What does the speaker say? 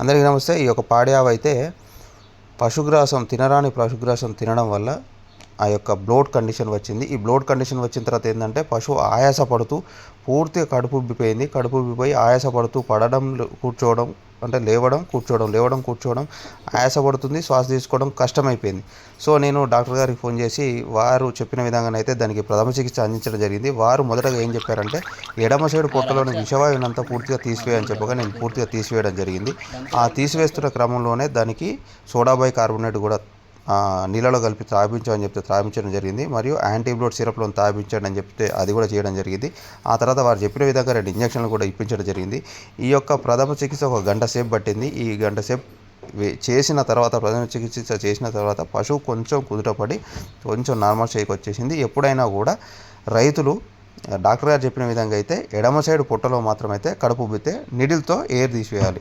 అందరికీ నమస్తే. ఈ యొక్క పాడ్యావ అయితే పశుగ్రాసం తినరాని పశుగ్రాసం తినడం వల్ల ఆ యొక్క బ్లోడ్ కండిషన్ వచ్చింది. ఈ బ్లోడ్ కండిషన్ వచ్చిన తర్వాత ఏంటంటే పశువు ఆయాస పడుతూ పూర్తిగా కడుపు ఉబ్బిపోయింది కడుపు ఉబ్బిపోయి ఆయాస పడుతూ పడడం కూర్చోవడం అంటే లేవడం కూర్చోవడం లేవడం కూర్చోవడం ఆయాస పడుతుంది శ్వాస తీసుకోవడం కష్టమైపోయింది. సో నేను డాక్టర్ గారికి ఫోన్ చేసి వారు చెప్పిన విధంగానైతే దానికి ప్రథమ చికిత్స అందించడం జరిగింది. వారు మొదటగా ఏం చెప్పారంటే ఎడమ సైడు పొట్టలోని విషవాయువునంతా పూర్తిగా తీసివేయని చెప్పగా నేను పూర్తిగా తీసివేయడం జరిగింది. ఆ తీసివేస్తున్న క్రమంలోనే దానికి సోడాబై కార్బోనేట్ కూడా నీళ్ళలో కలిపి తాపించమని చెప్తే తాపించడం జరిగింది. మరియు యాంటీబ్లోడ్ సిరప్లో తాపించండి అని చెప్తే అది కూడా చేయడం జరిగింది. ఆ తర్వాత వారు చెప్పిన విధంగా రెండు ఇంజక్షన్లు కూడా ఇప్పించడం జరిగింది. ఈ యొక్క ప్రథమ చికిత్స ఒక గంట సేపు పట్టింది. ఈ గంట సేపు చేసిన తర్వాత ప్రథమ చికిత్స చేసిన తర్వాత పశువు కొంచెం కుదుటపడి కొంచెం నార్మల్ షేక్ వచ్చేసింది. ఎప్పుడైనా కూడా రైతులు డాక్టర్ గారు చెప్పిన విధంగా అయితే ఎడమ సైడ్ పొట్టలో మాత్రమైతే కడుపు ఉబ్బితే నిడిల్తో ఎయిర్ తీసివేయాలి.